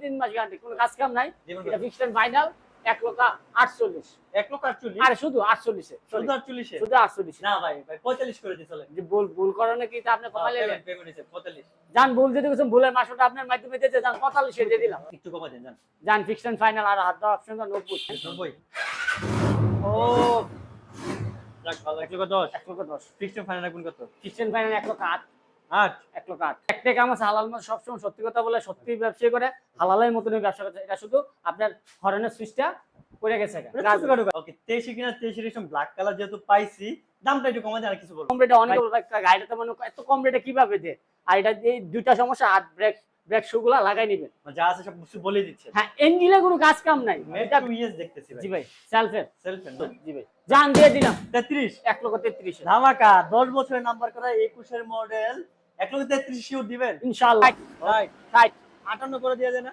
তিন মাস গ্যারান্টি কোনো কাজ কাম নাই এটা ফিক্সড ফাইনাল এক লক্ষ আটচল্লিশ। এক লক্ষ আটচল্লিশ? আরে শুধু আটচল্লিশে শুধু আটচল্লিশে? শুধু আটচল্লিশ। না ভাই ভাই পঁয়তাল্লিশ করে দিই চলে যে ভুল ভুল করণে কি তা আপনি কমাই নেবেন পঁয়তাল্লিশ। যান ভুল যদি কিছু ভুলের মাসটা আপনার মাধ্যমে দিতে যান পঁয়তাল্লিশে দিয়ে দিলাম। একটু কমা দেন জান যান ফিক্সড ফাইনাল আর হাত দেওয়া অপশন নব্বই। নব্বই। ও। এক লক্ষ দশ। এক লক্ষ দশ। ফিক্সড ফাইনাল রাখবেন কত? ফিক্সড ফাইনাল এক লক্ষ আট। আট এক লক্ষ আট। একটা কাম আছে হালাল মতো সবসময় সত্যি কথা বলে সত্যি ব্যবসা করে হালালের মতনই ব্যবসা করছে। এটা শুধু আপনার হরেনের সুইচটা পড়ে গেছে ওকে তেইশে কিনা তেইশে এরকম ব্ল্যাক কালার যেহেতু পাইছি দামটা একটু কমা আর কিছু বলব। কম রেটে অনেক গাড়িটা তো মানে এত কম রেটে কীভাবে দে আর এটা এই দুইটা সমস্যা হাত ব্রেক ব্রেক শু গুলা লাগাই নিবেন। যা আছে সব কিছু বলে দিচ্ছে। হ্যাঁ এঞ্জিনে কোনো কাজ কাম নাই। এটা দেখতেছি জি ভাই ভাই সেলফের সেলফ জি ভাই জান দিয়ে দিলাম। তেত্রিশ। এক লক্ষ তেত্রিশ। ধামাকা দশ বছরের নাম্বার করা একুশের মডেল এক লক্ষ তেত্রিশ শিওর দিবেন? ইনশাআল্লাহ। রাইট রাইট আটান্ন করে দিয়ে দেন না?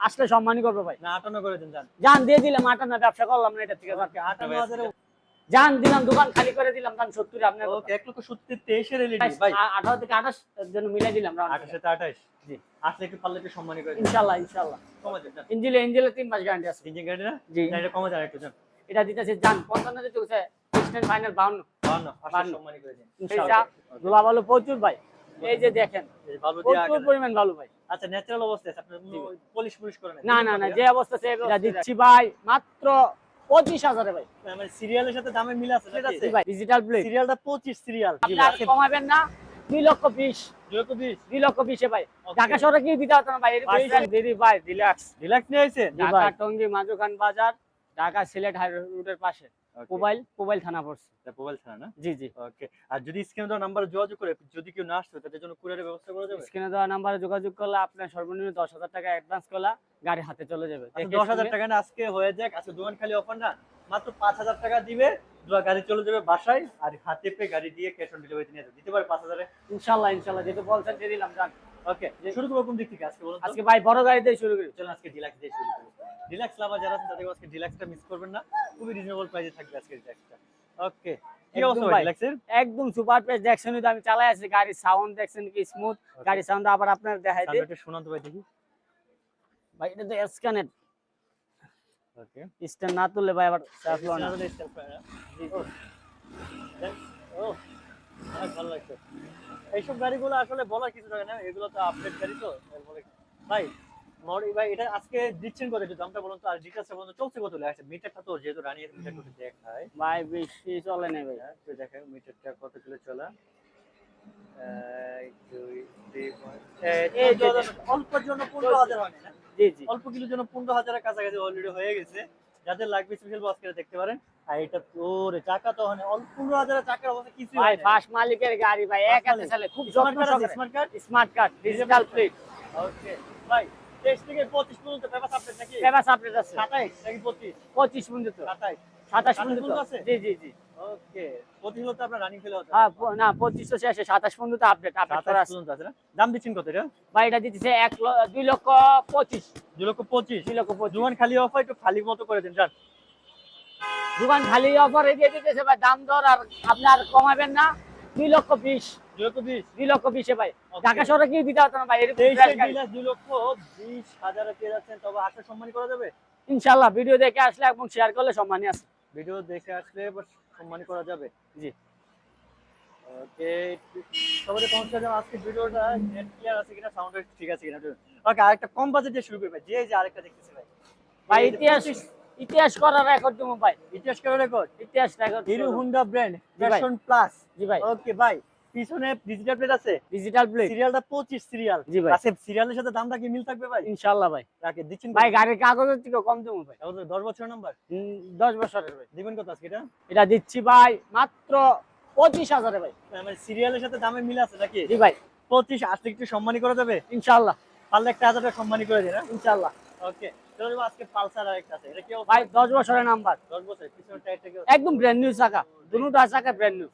আসলে সম্মানই করব ভাই। না আটান্ন করে দেন জান দিয়ে দিলাম আটান্ন ব্যবসা করলাম না এটা ওকে আটান্ন হাজারে জান দিলাম দোকান খালি করে দিলাম দাম সত্তর আপনার ওকে এক লক্ষ সত্তর তেইশের এলইডি ভাই। আঠারো থেকে আঠাশ জন্য মিলাই দিলাম আঠাশ আঠাশ? জি। আসলে একটু পারলে একটু সম্মানী করে ইনশাল্লাহ ইনশাল্লাহ কমা দেন ইঞ্জিলে ইঞ্জিলে তিন মাস গ্যারান্টি আছে। ইঞ্জিন গাড়ি না? জি। এটা কমা দেন একটু জান এটা দিতেছে জান পঞ্চান্ন হচ্ছে ফাইনাল বাউন্ন। প্রচুর ভাই। এই যে দেখেন প্রচুর পরিমাণ ভালো ভাই। আচ্ছা ন্যাচারাল অবস্থা আছে আপনার পলিশ পলিশ করে না না না যে অবস্থা সে দিচ্ছি ভাই মাত্র পঁচিশ হাজারে ভাই। মানে সিরিয়ালের সাথে দামে মিল আছে ঠিক আছে জি ভাই ডিজিটাল প্লেট সিরিয়ালটা পঁচিশ সিরিয়াল কমাবেন না দুই লক্ষ বিশ। দুই লক্ষ বিশ? ভাই. ঢাকা শহরে কি দিতে হতো না ভাই? দিদি ভাই রিল্যাক্স রিল্যাক্স নিয়ে ঢাকা টঙ্গী মাজুখান বাজার ঢাকা সিলেট হাই রোডের পাশে। মোবাইল মোবাইল থানা পড়ছে। মোবাইল ছাড়া না? জি জি। ওকে আর যদি স্ক্রিনে দেওয়া নাম্বারে যোগাযোগ করে যদি কেউ না আসতে তাদের জন্য কুরিয়ারের ব্যবস্থা করা যাবে? স্ক্রিনে দেওয়া নাম্বারে যোগাযোগ করলে আপনার সর্বনিম্ন দশ হাজার টাকা অ্যাডভান্স করলে গাড়ি হাতে চলে যাবে। আচ্ছা, দশ হাজার টাকা না আজকে হয়ে যাক। আজকে দোকান খালি অফার না মাত্র পাঁচ হাজার টাকা দিবে গাড়ি চলে যাবে বাসায় আর হাতে পেয়ে গাড়ি দিয়ে ক্যাশ অন ডেলিভারি নিয়ে যাবে। দিতে পারে পাঁচ হাজারে? ইনশাল্লাহ ইনশাল্লাহ যেহেতু বলছেন দিয়ে দিলাম জান ওকে শুরু করব কোন দিক থেকে? আজকে বলুন আজকে ভাই বড় গাড়ি দিয়ে শুরু করি। চলুন আজকে ডিলাক্স দিয়ে শুরু করি ডিলাক্স লাভার যারা আছেন তাদের আজকে ডিলাক্সটা মিস করবেন না। খুবই রিজনেবল প্রাইসে থাকবে আজকে ডিলাক্সটা ওকে কি একদম অবস্থা ভাই। ডিলাক্সের একদম সুপার দেখছেন তো আমি চালাই আছি গাড়ির সাউন্ড দেখছেন কি স্মুথ গাড়ির সাউন্ড আবার আপনার দেখাই দিই। সামনেটা শোনান তো ভাই দেখি। ভাই এটা তো স্ক্যানেট ওকে স্ট্যান্ড না তুললে ভাই আবার লয় না। ও ভালো লাগছে। এইসব গাড়িগুলো আসলে বলার কিছু থাকে না এগুলো তো আপডেট গাড়ি তো ভাই মডেল ভাই এটা আজকে দিচ্ছেন কত একটু দামটা বলুন তো? আর বলুন চলছে কত আছে মিটারটা তো যেহেতু রানিয়ে মিটার দেখায়। ভাই বেশি চলে নেই ভাই। তো দেখেন মিটারটা কত কিলো চলা? হাজার, অল্পের জন্য পনেরো হাজার হয় না? জি জি। অল্প কিলোর জন্য পনেরো হাজারের কাছাকাছি অলরেডি হয়ে গেছে। যাদের লাগবে স্পেশাল বক্স করে দেখতে পারেন। আর এটা ওরে চাকা তো মানে অল্প পনেরো হাজারের চাকার অবস্থা কিছু ভাই ফার্স্ট মালিকের গাড়ি ভাই এক হাতে চালে খুব smart card smart card digital plate okay ভাই। থেকে পঁচিশ পর্যন্ত পেপার আপডেট নাকি? পেপার আপডেট আছে। সাতাইশ নাকি পঁচিশ? পঁচিশ পর্যন্ত। সাতাইশ। সাতাশ সাতাশ পর্যন্ত। পর্যন্ত আছে? জি জি জি। ওকে। পঁচিশ হলো আপনার রানিং ফেলে হতো হ্যাঁ না পঁচিশ তো শেষে সাতাশ পর্যন্ত আপডেট আপডেট করা পর্যন্ত আছে না? দাম দিচ্ছেন কত এটা? ভাই এটা দিতেছে এক দুই লক্ষ পঁচিশ। দু লক্ষ পঁচিশ? দুই লক্ষ পঁচিশ। জুয়ান খালি অফার একটু খালি মতো করে দিন যান। দোকান খালি অফারে দিয়ে দিতেছে ভাই দাম দর আর আপনার কমাবেন না। দুই লক্ষ বিশ। দুই লক্ষ বিশে। ভাই। ঢাকা শহরে কি দিতে হতো না ভাই এরকম তেইশে fresh গাড়ি। ডিলার দু লক্ষ বিশ হাজারে পেয়ে যাচ্ছেন। তবে আশা সম্মান করা যাবে? ইনশাল্লাহ ভিডিও দেখে আসলে এবং শেয়ার করলে সম্মানই আছে। ভিডিও দেখে আসলে সম্মান করা যাবে। জি। ওকে সবাই কমেন্ট করে আজকে ভিডিওটা নেট ক্লিয়ার আছে কিনা সাউন্ড ঠিক আছে কিনা ওকে আরেকটা কম বাজেটে শুরু করবে যে যে আরেকটা দেখতেছি ভাই। ভাই ইতিহাস ইতিহাস করার রেকর্ড ভাই। ইতিহাস করার রেকর্ড ইতিহাস record Hero Honda brand. Plus জি ভাই। ওকে ভাই। পিছনে ডিজিটাল প্লেট আছে? ডিজিটাল প্লেট সিরিয়ালটা 25 সিরিয়াল জি ভাই। আছে সিরিয়ালের সাথে দামটা কি মিল থাকবে ভাই? ভাই। রাকে দিচ্ছেন ভাই গাড়ির কাগজের থেকে কম দেবো ভাই। তাহলে 10 বছরের নাম্বার বছরের ভাই। দিবেন কত আজকে এটা? এটা দিচ্ছি ভাই মাত্র পঁচিশ হাজারে ভাই। মানে সিরিয়ালের সাথে দামে মিল আছে নাকি? জি ভাই। 25 আসলে একটু সম্মানী করা যাবে? ইনশাল্লাহ পারলে একটা হাজার টাকা সম্মানী করে দিন ইনশাল্লাহ ওকে আজকে পালসার আরেকটা আছে। এটা কি ভাই দশ বছরের নাম্বার 10 বছর পিছনের টায়ারটা কি একদম ব্র্যান্ড নিউ চাকা। দুটা চাকা ব্র্যান্ড নিউ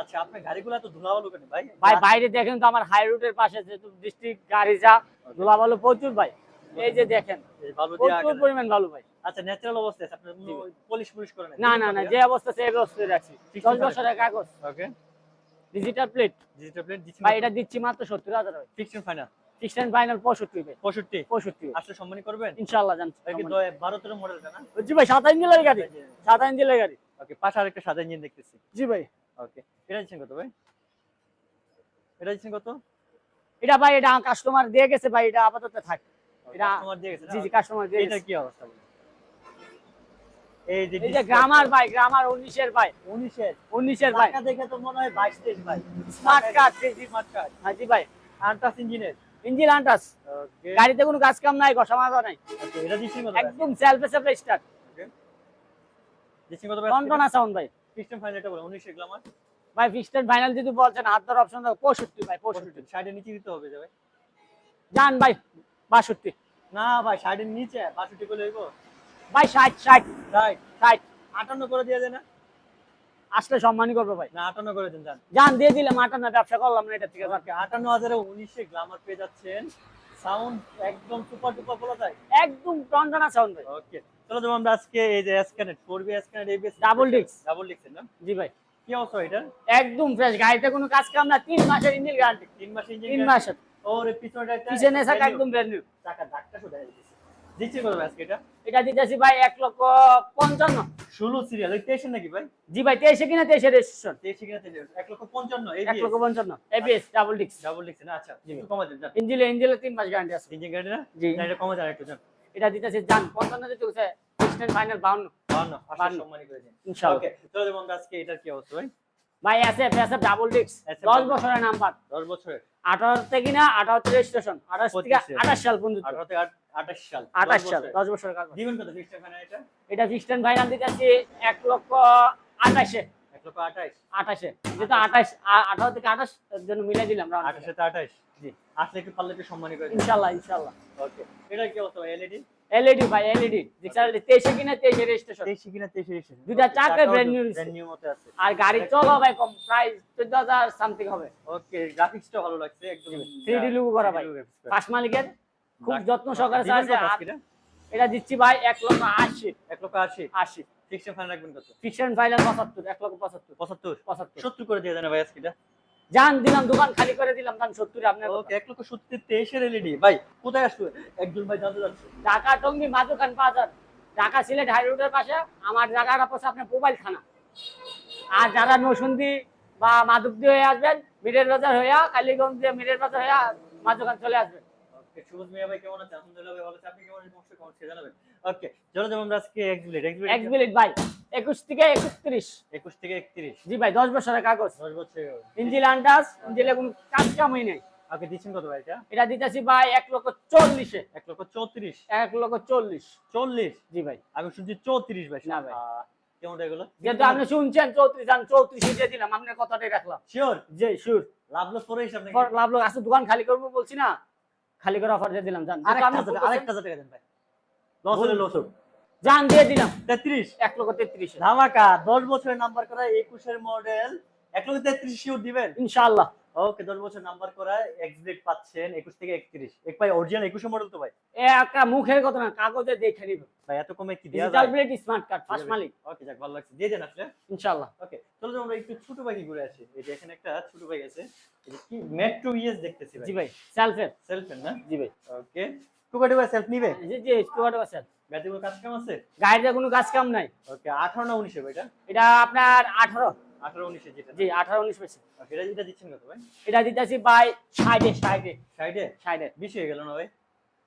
আচ্ছা আপনার গাড়িগুলো এত ধুলাবালু কেন ভাই? ভাই বাইরে দেখেন তো আমার হাই রোডের পাশে ডিস্ট্রিক্ট গাড়ি যা ধুলাবালু প্রচুর ভাই। এই যে দেখেন বালু প্রচুর পরিমাণ ভালো ভাই। আচ্ছা ন্যাচারাল অবস্থা আছে ভাই। পলিশ পলিশ করে না। না না যে অবস্থা সে অবস্থায় রাখছি দশ বছরের কাগজ। Okay digital plate digital plate দিচ্ছি ভাই এটা দিচ্ছি মাত্র সত্তর হাজার ভাই। ফিক্সড ফাইনাল ফিক্সড ফাইনাল পঁয়ষট্টি ভাই। পঁয়ষট্টি? পঁয়ষট্টি আসলে সম্মানী করবেন? জান কি মডেলটা না? জি ভাই সাত ইঞ্জিনের গাড়ি। সাত ইঞ্জিনের গাড়ি। ওকে পাশে আরেকটা সাদা ইঞ্জিন দেখতেছি। জি ভাই। ওকে এটা দিচ্ছেন কত ভাই? এটা দিচ্ছেন কত? এটা ভাই এটা কাস্টমার দিয়ে গেছে ভাই এটা আপাতত থাক। এটা- কাস্টমার দিয়ে গেছে জি জি কাস্টমার দিয়ে এটা কি অবস্থা এই যে গ্রামার ভাই গ্রামার উনিশের ভাই। উনিশের? উনিশের ভাই। টাকা দেখে তো মনে হয় বাইশ তেইশ ভাই। স্মার্ট কার্ড স্মার্ট কার্ড হ্যাঁ জি ভাই। আনটাস ইঞ্জিনের ইঞ্জিন আন্টাস ওকে গাড়িতে কোনো কাজ কাম নাই ঘষা মাজা নাই। এটা দিচ্ছেন কত একদম সেলফে সেলফে স্টার্ট দিচ্ছেন কত ভাই? টনটনা সাউন্ড ভাই। সিস্টেম ফাইনাল এটা বলে উনিশের গ্লামার ভাই ফিক্সড ফাইনাল যদি বলছেন হাত ধর অপশন পঁয়ষট্টি ভাই পঁয়ষট্টি। সাইডের নিচে দিতে হবে যে ভাই যান ভাই বাষট্টি। না ভাই সাইডের নিচে বাষট্টি করে লইব ভাই ষাট ষাট। রাইট ষাট। আটান্ন করে দিয়ে দেন না। আসলে সম্মানই করব ভাই। না আটান্ন করে দেন যান যান দিয়ে দিলাম আটান্ন ব্যবসা করলাম না এটা থেকে। ওকে আটান্ন হাজারে উনিশে গ্লামার পেয়ে যাচ্ছেন। সাউন্ড একদম সুপার টুপার বলা যায়। একদম টনটনা সাউন্ড ভাই। ওকে চলো যেমন আমরা আজকে এই যে স্ক্যানেট four B স্ক্যানেট ABS Double disc। Double disc না জি ভাই। কি অবস্থা এটা একদম ফ্রেশ গাড়িতে কোনো কাজ কাম না তিন মাসের ইঞ্জিন গ্যারান্টি তিন মাস ইঞ্জিন তিন মাসের। ওর পিছনে একটা পিছনে থাকা একদম ব্র্যান্ড নিউ টাকা দাগটা শুধু দিচ্ছে দিচ্ছে কত আজকে এটা? এটা দিতেছি ভাই এক লক্ষ পঞ্চান্ন। ষোলো সিরিয়াল ওই স্টেশন নাকি ভাই? জি ভাই তেইশে কিনা তেইশে রেজিস্ট্রেশন তেইশে কিনা তেইশে এক লক্ষ পঞ্চান্ন এই এক লক্ষ পঞ্চান্ন। এবিএস ডাবল ডিক্স ডাবল ডিস্ক না? আচ্ছা জি। কমা দেন যান। ইঞ্জিলে ইঞ্জিলে তিন মাস গ্যারান্টি আছে। ইঞ্জিন গাড়ি না? জি। এটা কমা দেন একটু এটা দিতেছি যান পঞ্চান্ন দিতে হচ্ছে ফিক্সড ফাইনাল বাউন্ন। করে ইনশাআল্লাহ। ওকে চলো যেমন আজকে এটার কি অবস্থা ভাই? ভাই এসএফ এসএফ ডাবল ডিক্স দশ বছরের নাম্বার দশ বছরের। আঠারো থেকে না আঠারো রেজিস্ট্রেশন আঠাশ থেকে। আঠাশ সাল পর্যন্ত। আঠারো থেকে আঠাশ সাল। আঠাশ সাল। দশ বছরের কাগজ। দিবেন কত ফিক্সড ফাইনাল এটা? এটা ফিক্সড ফাইনাল দিতেছি এক লক্ষ আঠাশে। আঠাশ। আঠাশে। যেহেতু আঠাশ আঠারো থেকে আঠাশ জন্য মিলাই দিলাম round আঠাশ জি। আসলে একটু পারলে একটু সম্মানী ইনশাল্লাহ ইনশাল্লাহ। ওকে। এটা কি অবস্থা এলইডি এলইডি ভাই এলইডি ডিক্সার তেইশে কিনা তেইশে রেজিস্ট্রেশন তেইশে কিনা তেইশে এসে দুইটা চাকা brand new ব্র্যান্ড নিউ মতো আছে। আর গাড়ি চলো ভাই কম চোদ্দ হাজার সামথিং হবে। ওকে গ্রাফিক্সটা ভালো লাগছে একদম 3D logo করা ভাই। 3D logo graphics করা। পাঁচ মালিকের খুব যত্ন সহকারে এটা? দিচ্ছি ভাই এক লক্ষ আশি। এক লক্ষ আশি? আশি। ফিক্সড ফাইনাল রাখবেন কত? ফিক্সড ফাইনাল পঁচাত্তর এক লক্ষ পঁচাত্তর। পঁচাত্তর? পঁচাত্তর। সত্তর করে দিয়ে দেন ভাই আজকে দিলাম দোকান খালি করে দিলাম দাম সত্তর আপনার ওকে এক লক্ষ সত্তর তেইশের এলইডি ভাই কোথায় আসবে? একজন ভাই জানতে যাচ্ছে। ঢাকা টঙ্গি মাদুখান বাজার। ঢাকা সিলেট হাই রোডের পাশে। আমার জায়গাটা পড়ছে আপনার মোবাইল থানা আর যারা নসুন্দি বা মাদুকদি হয়ে আসবেন মিরের বাজার হইয়া কালীগঞ্জ দিয়ে মিরের বাজার হইয়া মাদুখান চলে আসবেন। সুবোধ মিয়া ভাই কেমন আছে? আলহামদুলিল্লাহ ভাই ভালো আছে আপনি কেমন আছেন অবশ্যই জানাবেন? ওকে চলো যেমন আমরা আজকে এক্সবিলেট এক এক্সবিলেট ভাই একুশ থেকে একত্রিশ। একুশ থেকে একত্রিশ। জি ভাই দশ বছরের কাগজ। দশ বছর ইঞ্জিল আন্ডাস ইঞ্জিলে কোনো কাজ কামই নেই। ওকে দিচ্ছেন কত ভাই এটা? এটা দিতেছি ভাই এক লক্ষ চল্লিশে। এক লক্ষ চৌত্রিশ। এক লক্ষ চল্লিশ। চল্লিশ? জি ভাই। আমি শুনছি চৌত্রিশ ভাই না ভাই। আহ, এগুলো? যেহেতু আপনি শুনছেন চৌত্রিশ আমি চৌত্রিশে দিয়ে দিলাম আপনার কথাটাই রাখলাম। শিওর জি শিওর লাভ লস হিসাব লাভ আসলে দোকান খালি করব বলছি না? খালি করে অফার দিয়ে দিলাম জান। আরেকটা আরেকটা টাকা দেন ভাই। লস হলে জান দিয়ে দিলাম। তেত্রিশ। এক লক্ষ তেত্রিশে ধামাকা দশ বছরের নাম্বার করা একুশের মডেল এক লক্ষ তেত্রিশ শিওর দিবেন? ইনশাআল্লাহ। ওকে দশ বছর নাম্বার করা এক্সিট পাচ্ছেন একুশ থেকে একত্রিশ। এক ভাই অরিজিনাল একুশের মডেল তো ভাই? এ মুখের কথা না কাগজে দেখে নিব। ভাই এত কমে কি দেওয়া যায়? প্লেট স্মার্ট কার্ড ফার্স্ট মালিক। ওকে যাক ভালো লাগছে। দিয়ে দেন আসলে। ইনশাআল্লাহ। ওকে চলো আমরা একটু ছোট বাইকে ঘুরে আসি। এই যে এখানে একটা ছোট বাইক আছে। কি মেট্রো ইএস দেখতেছি জি ভাই সেলফের সেলফেন না? জি ভাই। ওকে। টুকাটি ভাই সেলফ নিবে? জি জি স্টুয়ার্ড আছে ব্যাটারি কাজ কাম আছে? গাড়িতে কোনো কাজ কাম নাই। ওকে আঠারো না উনিশে ভাই এটা? এটা আপনার আঠারো। আঠারো উনিশে যেটা। জি আঠারো উনিশ পেয়েছে এটা যেটা দিচ্ছেন কত ভাই? এটা দিতেছি ভাই ষাটে ষাটে। সাইডে ষাটে। বিশ হয়ে গেল না ভাই?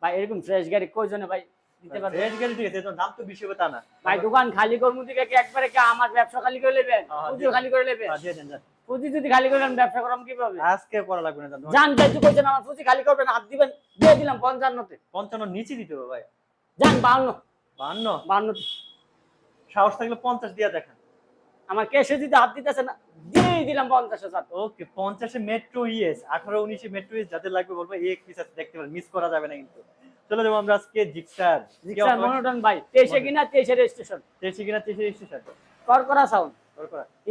ভাই এরকম ফ্রেশ গাড়ি কয়জনে ভাই দিতে পারবে? রেট গাড়ি ঠিক আছে তোমার দাম তো বেশি হবে তা না। ভাই দোকান খালি করব দিকে একবারে কি আমার ব্যবসা খালি করে নেবেন? হ্যাঁ, হ্যাঁ, খালি করে নেবেন? হ্যাঁ, দিয়ে দেন যান। পুঁজি যদি খালি করে নেন, ব্যবসা করাম কীভাবে? আজকে করা লাগবে না জান। জান যেহেতু কইছেন আমার পুঁজি খালি করবেন হাত দিবেন দিয়ে দিলাম পঞ্চান্নতে। পঞ্চান্ন নিচে দিতে হবে ভাই। যান বাউন্ন বান্ন বাউন্নতে সাহস থাকলে পঞ্চাশ দিয়া দেখেন। আমার দিতে হাত দিতেছে না দিয়ে দিলাম পঞ্চাশ হাজার ওকে পঞ্চাশে মেট্রো ইএস আঠারো উনিশে মেট্রো ইএস যাদের লাগবে বলব এক পিস আছে দেখতে পারেন মিস করা যাবে না কিন্তু। চলে যাব আমরা আজকে জিক্সার মনোটন ভাই তেইশে কিনা তেইশে রেজিস্ট্রেশন তেইশে কিনা তেইশে স্টেশন কর করা সাউন্ড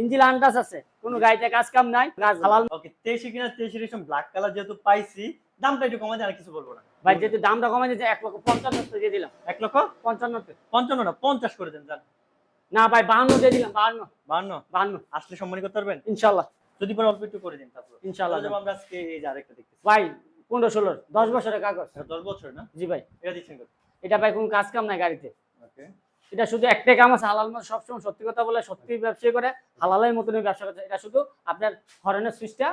ইঞ্জিল আন্দাজ আছে কোনো গাড়িতে কাজ কাম নাই গাছ হালাল ওকে তেইশে কিনা তেইশে স্টেশন ব্ল্যাক কালার যেহেতু পাইছি দামটা একটু কমা যায় আর কিছু বলব না। ভাই যেহেতু দামটা কমে দিয়েছে এক লক্ষ পঞ্চান্নতে দিয়ে দিলাম। এক লক্ষ? পঞ্চান্নতে। পঞ্চান্ন না পঞ্চাশ করে দেন যান। না ভাই বাহান্ন দিয়ে দিলাম বাহান্ন। বান্ন বাহান্ন। আসলে সম্মানী করতে পারবেন? ইনশাল্লাহ যদি পরে অল্প একটু করে দিন তারপর। ইনশাল্লাহ আমরা আজকে এই যে আরেকটা দেখতেছি। ভাই পনেরো ষোলোর দশ বছরের কাগজ। দশ বছর না? জি ভাই। এটা দিচ্ছেন এটা ভাই কোনো কাজ কাম নাই গাড়িতে। ওকে এটা শুধু একটাই কাম আছে হালাল মাছ সবসময় সত্যি কথা বলে সত্যি ব্যবসা করে হালালের মতনই ব্যবসা করছে। এটা শুধু আপনার হরেনের সুইচটা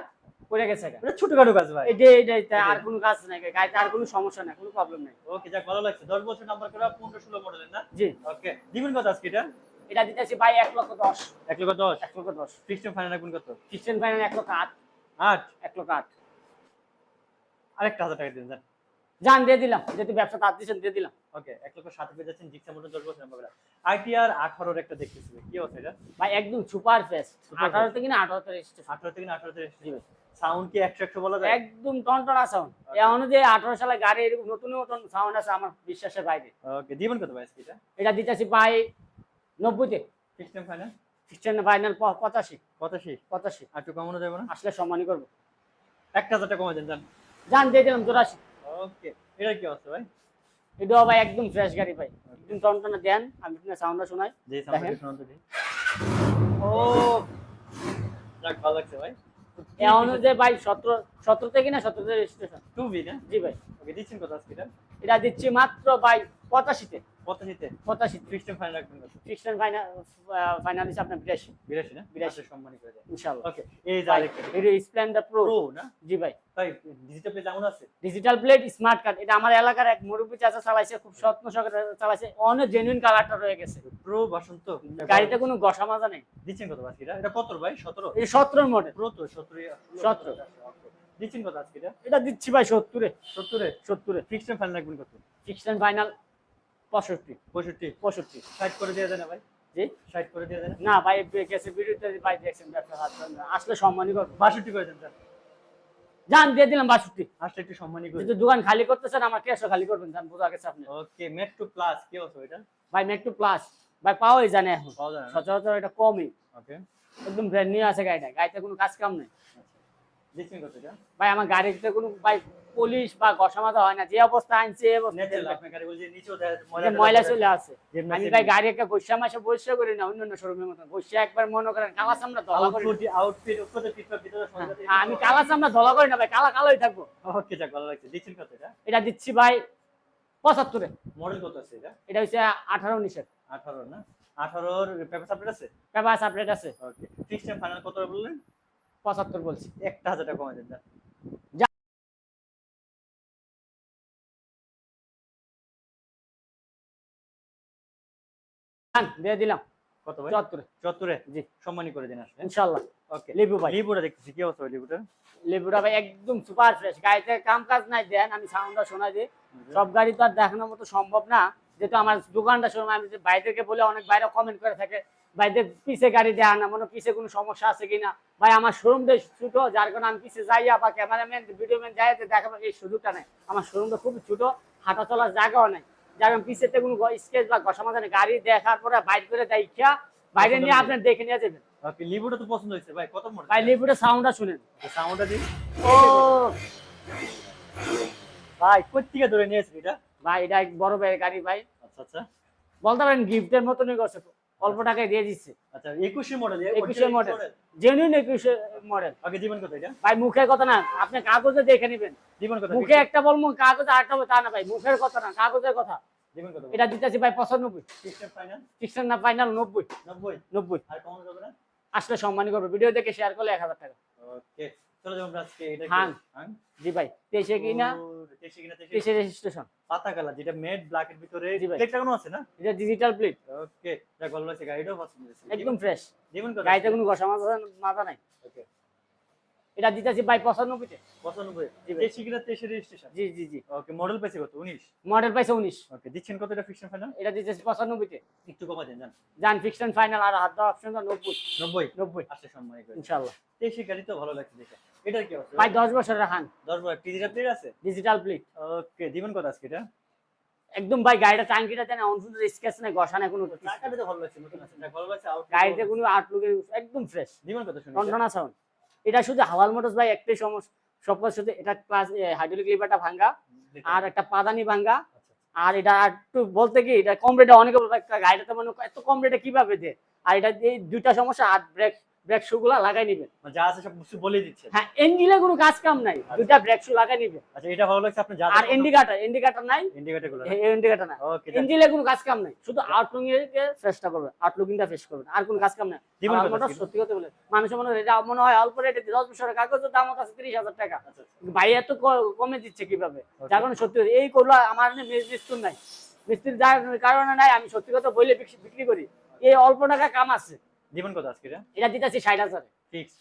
পড়ে গেছে ছোটখাটো কাজ ভাই। এটাই এটাই তাই, আর কোনো কাজ নাই গাড়িতে আর কোনো সমস্যা নাই কোনো প্রবলেম নাই। ওকে যাক ভালো লাগছে। দশ বছর নাম্বার করা পনেরো ষোলো মডেলের না? জি। ওকে দিবেন কত আজকে এটা? এটা দিতেছি ভাই এক লক্ষ দশ। এক লক্ষ দশ? এক লক্ষ দশ। ফিক্সড ফাইনাল রাখবেন কত? খ্রিস্টান ফাইনাল এক লক্ষ আট। আট? এক লক্ষ আট। আরেকটা হাজার টাকা দিন যান। যান দিয়ে দিলাম। যেহেতু ব্যবসা তার দিচ্ছেন দিয়ে দিলাম। ওকে এক লক্ষ পেয়ে যাচ্ছেন জিক্সা মোটর দশ বছর নাম্বার আইটিআর আঠারোর একটা দেখতেছি কি এটা? ভাই একদম সুপার ফেস্ট আঠারো থেকে না আঠারো রেজিস্ট্রেশন আঠারো থেকে জি সাউন্ড কি একশো একশো বলা যায়? একদম টনটনা সাউন্ড এ অনুযায়ী আঠারো সালে গাড়ি এরকম নতুন নতুন সাউন্ড আছে আমার বিশ্বাসের বাইরে। ওকে দিবেন কত ভাই এটা? এটা দিতেছি ভাই নব্বইতে। ফিক্সড ফাইনাল খ্রিস্টান ফাইনাল পঁচাশি। পঁচাশি? পঁচাশি। আর একটু কমানো যাবে না? আসলে সম্মানই করব। একটা হাজার টাকা কমে দেন যান। যান দিয়ে দিলাম চৌরাশি ওকে এটা কি অবস্থা ভাই? এটা ভাই একদম ফ্রেশ গাড়ি ভাই। একদম টনটনা দেন আমি আপনার সাউন্ডটা শোনাই। জি সাউন্ডটা ও। যাক ভালো লাগছে ভাই। এখন ভাই না টু জি ভাই। ওকে এটা দিচ্ছি মাত্র ভাই পঁচাশিতে। 85তে 85 ফিক্সড ফাইনাল রাখবেন ফিক্সড ফাইনাল আপনার 82 82 না? ভাই ভাই। ডিজিটাল আছে? ডিজিটাল প্লেট স্মার্ট কার্ড এটা আমার এলাকার এক মুরব্বী চালাইছে খুব চালাইছে অনেক জেনুইন কালারটা রয়ে গেছে। প্রো বসন্ত। গাড়িতে কোনো গসা নেই। দিচ্ছেন কত এটা? 17 ভাই? 17 এটা 17 মডেল প্রো তো 17 এটা? দিচ্ছি ভাই 70 এ 70 ফিক্সড ফাইনাল রাখবেন কত? ফিক্সড ফাইনাল পঁয়ষট্টি। পঁয়ষট্টি। পঁয়ষট্টি। ষাট করে দিয়ে দেন ভাই? জি? ষাট করে দিয়ে দেন। না ভাই গেছে বিরুদ্ধে ভাই দেখছেন ব্যবসা হাত আসলে সম্মানই করব বাষট্টি করে দেন স্যার। যান দিয়ে দিলাম বাষট্টি। আসলে একটু সম্মানী করে। দোকান খালি করতেছেন আমার ক্যাশও খালি করবেন যান বোঝা গেছে আপনি ওকে মেট্রো প্লাস কি হচ্ছে এটা ভাই মেট্রো প্লাস ভাই পাওয়াই জানে এখন। সচরাচর এটা কমই। ওকে। একদম ব্র্যান্ড নিউ আছে গাড়িটা। গাড়িতে কোনো কাজ কাম নেই। দিচ্ছেন কত ভাই আমার গাড়িতে কোনো ভাই পুলিশ বা ঘষা মাজা হয় না যে অবস্থা আনছে যে ময়লা চলে যেমনি আমি আছে ভাই গাড়ি একটা বৈশা মাসে বৈশা করি না অন্য অন্য শোরুমের মতো বৈশা একবার মনে করেন কালা চামড়া ধলা করি হ্যাঁ, আমি কালা চামড়া ধলা করি না ভাই কালা কালোই থাকব। ওকে যাক ভালো লাগছে। দিচ্ছেন কত এটা? এটা দিচ্ছি ভাই পঁচাত্তরে। মডেল কত আছে এটা? এটা হচ্ছে আঠারো উনিশের। আঠারো না? আঠারোর পেপার আছে? পেপার সাপ্রেট আছে। ওকে ফিক্সড ফাইনাল কত বললেন? পঁচাত্তর বলছি। একটা হাজার টাকা কমে দেন যান। দিয়ে দিলাম। কত ভাই? চুয়াত্তরে। চত্বরে জি। সম্মানী করে দিন আসলে। ইনশাল্লাহ ওকে। লেবু ভাই। লিপুরা দেখতেছি কি অবস্থা লিপুটা লেবুটা ভাই একদম সুপার ফ্রেশ। গাড়িতে কাম কাজ নাই দেন আমি সাউন্ডটা শোনা দিই। সব গাড়ি তো আর দেখানোর মতো সম্ভব না। যেহেতু আমার দোকানটা শুরু আমি বলে অনেক বাইরে কমেন্ট করে থাকে বাইরে পিছে গাড়ি দেয়া না মনে পিছে কোনো সমস্যা আছে কিনা? ভাই আমার শোরুমটা ছোট যার কারণে আমি পিছে যাইয়া বা ক্যামেরাম্যান ভিডিও ম্যান যাইতে দেখাবো এই সুযোগটা নেই। আমার শোরুমটা খুব ছোট হাঁটা চলার জায়গাও নেই। কারণে পিছেতে কোনো স্কেচ বা ঘষা মাজা গাড়ি দেখার পরে বাইর করে দেখা বাইরে নিয়ে আপনার দেখে নিয়ে যাবেন। ওকে লিপুটা তো পছন্দ হয়েছে। ভাই কত মডেল ভাই লেবুটা সাউন্ডটা শুনেন। সাউন্ডটা দিন। ও! ভাই কোত্থেকে ধরে নিয়েছে এটা? ভাই এটা বড় ভাইয়ের গাড়ি ভাই। আচ্ছা আচ্ছা। বলতে পারেন গিফটের মতনই করছে অল্প টাকায় দিয়ে দিচ্ছে। আচ্ছা একুশে মডেল 21 মডেল। জেনুইন একুশে মডেল ওকে জীবন কত এটা? ভাই মুখের কথা না আপনি কাগজে দেখে নেবেন। জীবন কত মুখে একটা কাগজে বলব তা না ভাই মুখের কথা না কাগজের কথা। জীবন কত এটা দিতেছি ভাই পঁচানব্বই। সিস্টেম ফাইনাল সিক্সেন না ফাইনাল আর যাবে না? আসলে সম্মানই করবে। ভিডিও দেখে শেয়ার করলে এক হাজার টাকা। ওকে চলো যাব আমরা আজকে এটা হাং। হাং? জি ভাই তেইশে কিনা ও, তেইশে কিনা তেইশে তেইশে রেজিস্ট্রেশন পাতা কালার যেটা মেড ব্ল্যাক এর ভিতরে জি ভাই। প্লেটটা কোনো আছে না? এটা ডিজিটাল প্লেট ওকে যা ভালো লাগছে গাড়িটাও পছন্দ হয়েছে। একদম ফ্রেশ জীবন কত গাড়িতে কোনো ঘষা মাজা মাথা নাই। ওকে এটা দিতেছি ভাই পঁচানব্বইতে পঁচানব্বই। তেইশে কিনা তেইশে রেজিস্ট্রেশন জি জি জি। ওকে মডেল পেয়েছে কত? উনিশ? মডেল পাইছে উনিশ। ওকে দিচ্ছেন কত এটা ফিক্সড ফাইনাল এটা দিতেছি পঁচানব্বইতে একটু কমা দেন জান। যান ফিক্সড ফাইনাল আর হাত দেওয়া অপশন নব্বই। নব্বই? নব্বই। আসলে সম্মানিত। ইনশাল্লাহ তেইশে গাড়ি তো ভালো লাগছে দেখে। কি অবস্থা? ভাই বছরের হান। দশ বার ডিজিটাল প্লেট আছে? ডিজিটাল প্লেট ওকে দিবেন কত আজকে এটা? একদম ভাই গাড়িটা দেন অন শুধু স্কেচ নাই ঘষা নাই কোনো তো ভালো লাগছে নতুন আছে। ভালো লাগছে আউট গাড়িতে কোনো আউটলুকের একদম ফ্রেশ দিবেন কত শুনুন টনটনা সাউন্ড এটা শুধু হাওয়াল মোটরস ভাই একটাই সমস্যা। সব শুধু এটা ক্লাস হাইড্রোলিক লিভারটা ভাঙ্গা আর একটা পাদানি ভাঙ্গা আর এটা একটু বলতে কি এটা কম রেটে অনেকে বলবে একটা গাড়িটা মানে এত কম রেটে কীভাবে দে? আর এটা এই দুইটা সমস্যা আর ব্রেক ব্রেক শু গুলা লাগাই নিবেন। মানে যা আছে সব কিছু বলে দিচ্ছে হ্যাঁ ইঞ্জিনে কোনো কাজ কাম নাই। দুইটা ব্রেক শু লাগাই নিবেন। আচ্ছা এটা ভালো লাগছে আপনি যা আর ইন্ডিকেটর ইন্ডিকেটর নাই। ইন্ডিকেটরগুলো ইন্ডিকেটর ওকে কোনো কাজ কাম নাই। শুধু আউটলুকিং এর চেষ্টা করবেন। আউটলুকিংটা ফেস করবেন। আর কোনো কাজ কাম নাই। কত মোটর সত্যি কথা বলে মানুষের মনে হয় এটা মনে হয় অল্প রেটে দশ বছরের কাগজের দাম আছে তিরিশ হাজার টাকা। আচ্ছা ভাই এত কমে দিচ্ছে কীভাবে? যার কারণে সত্যি এই করল আমার মিস্ত্রি নাই। মিস্ত্রির যার কারণে নাই আমি সত্যি কথা বলে বিক্রি করি। এই অল্প টাকা কাম আছে। দিবেন কত আজকে এটা এটা দিতেছি ষাট হাজারে। ফিক্সড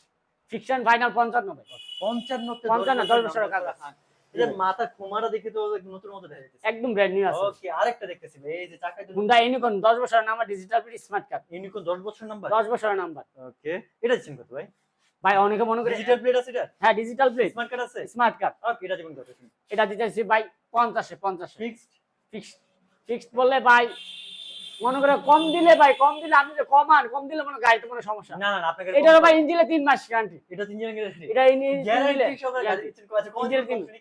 ফিকশন ফাইনাল পঞ্চান্ন পঞ্চান্ন পঞ্চান্ন, দশ বছরের কাগজ। এটা মাথা কুমারা দেখে তো নতুন মতো দেখা যাচ্ছে। একদম ব্র্যান্ড নিউ আছে। ওকে আরেকটা দেখতেছি এই যে চাকায় তো হুন্ডা ইউনিকর্ন দশ বছরের number digital print smart card Unicorn 10 বছর নাম্বার? দশ বছরের নাম্বার। ওকে এটা দিচ্ছেন কত ভাই? ভাই অনেকে মনে করে ডিজিটাল প্লেট আছে এটা? হ্যাঁ ডিজিটাল প্লেট স্মার্ট কার্ড আছে? স্মার্ট কার্ড ওকে এটা দিবেন কত? এটা দিতেছি ভাই পঞ্চাশে পঞ্চাশে। ফিক্সড ফিক্সড ফিক্সড বললে ভাই মনে করে কম দিলে ভাই কম দিলে আপনি কমান কম দিলে মনে গাড়িতে কোনো সমস্যা। না না আপনাকে এটার ভাই ইঞ্জিনে তিন মাস গ্যারান্টি এটা তিন জনের গ্যারান্টি এটা ইঞ্জিনে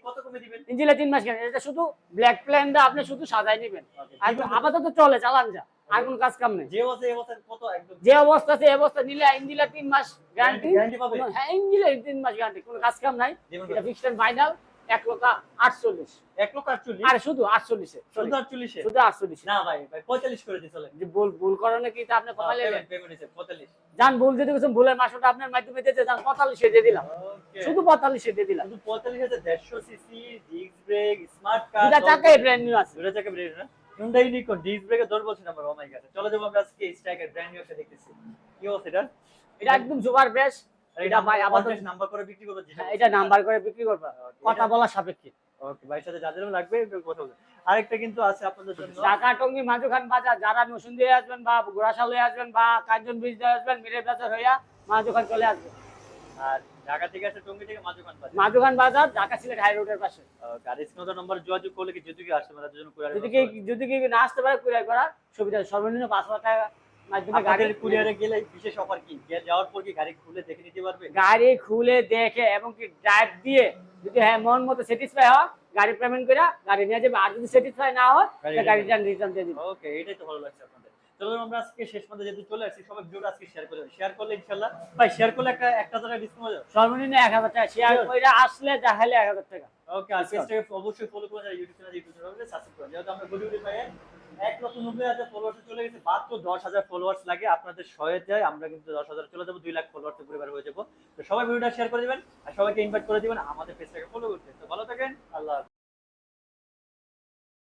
কত কমে দিবেন? ইঞ্জিনে তিন মাস গ্যারান্টি এটা শুধু ব্ল্যাক প্ল্যানটা আপনি শুধু সাজাই নেবেন। আর? আপাতত চলে চালান যা। আর কোন কাজ কাম নেই। যে অবস্থা এই অবস্থা কত একদম। যে অবস্থা এই অবস্থা নিলে ইঞ্জিনে তিন মাস গ্যারান্টি গ্যারান্টি পাবে? হ্যাঁ ইঞ্জিনে তিন মাস গ্যারান্টি কোনো কাজ কাম নাই। এটা ফিক্সড ফাইনাল এক লক্ষ আটচল্লিশ। এক লক্ষ আটচল্লিশ? আর শুধু আটচল্লিশে শুধু আটচল্লিশে? শুধু আটচল্লিশ। না ভাই ভাই পঁয়তাল্লিশ করে দিই চলে যে ভুল ভুল করানো কি তা আপনি কমালে পেমেন্ট পেমেন্ট হয়েছে পঁয়তাল্লিশ। যান ভুল যদি কিছু ভুলের মাসটা আপনার মাধ্যমে দিতে যান পঁয়তাল্লিশে দিয়ে দিলাম। শুধু পঁয়তাল্লিশে দিয়ে দিলাম। শুধু পঁয়তাল্লিশ হাজার দেড়শো CC disc brake smart card দুটা চাকাই ব্র্যান্ড নিউ আছে। দুটা চাকা ব্রেক না? Hyundai Unicorn ডিস্ক ব্রেকের দশ বছর নাম্বার ও মাই গড চলো যাব আমরা আজকে স্ট্রাইকার ব্র্যান্ড নিউ একটা দেখতেছি। কি অবস্থা এটা? এটা একদম সুপার বেশ এটা ভাই আপাতত নাম্বার করে বিক্রি করব যেটা হ্যাঁ, এটা নাম্বার করে বিক্রি করবা। কথা বলা সাপেক্ষে। ওকে ভাইয়ের সাথে যাদের লাগবে কথা আরেকটা কিন্তু আছে আপনাদের জন্য। ঢাকা টঙ্গি মাঝুখান বাজার যারা নসুন দিয়ে আসবেন বা গোড়াশাল হয়ে আসবেন বা কাঞ্চন ব্রিজ দিয়ে আসবেন মিরের বাজার হইয়া মাঝুখান চলে আসবেন। আর ঢাকা থেকে টঙ্গি থেকে মাজুখান বাজার। ঢাকা সিলেট হাই রোডের পাশে। গাড়ি স্ক্রিনে নাম্বার যোগাযোগ করলে কি যদি কি আসতে পারে যদি কি যদি কি না আসতে পারে কুরিয়ার করার সুবিধা সর্বনিম্ন পাঁচ হাজার টাকা গাড়ি খুলে দেখে এবং কি ড্রাইভ দিয়ে যদি হ্যাঁ মন মতো স্যাটিসফাই হয় গাড়ি পেমেন্ট করে গাড়ি নিয়ে যাবে। আর যদি স্যাটিসফাই না হয় গাড়ি রিটার্ন রিটার্ন দিয়ে দিবে। ওকে এটাই তো ভালো লাগছে আপনাদের। চলো আমরা আজকে শেষ যেহেতু চলে আসছি সবাই ভিডিওটা আজকে শেয়ার করে শেয়ার করলে ইনশাল্লাহ ভাই শেয়ার করলে একটা একটা টাকা ডিসকাউন্ট যাবে। সর্বনিম্ন এক হাজার টাকা। শেয়ার করে আসলে দেখালে এক হাজার টাকা। ওকে অবশ্যই ফলো করে YouTube channel YouTube channel subscribe করুন যেহেতু আমরা গুডি এক চলে গেছে, মাত্র দশ হাজার ফলোয়ার্স লাগে। আপনাদের আমরা কিন্তু দশ হাজার চলে যাব, দুই লাখ হয়ে যাব। তো সবাই শেয়ার করে সবাইকে ইনভাইট করে দিবেন আমাদের তো ভালো থাকেন, আল্লাহ।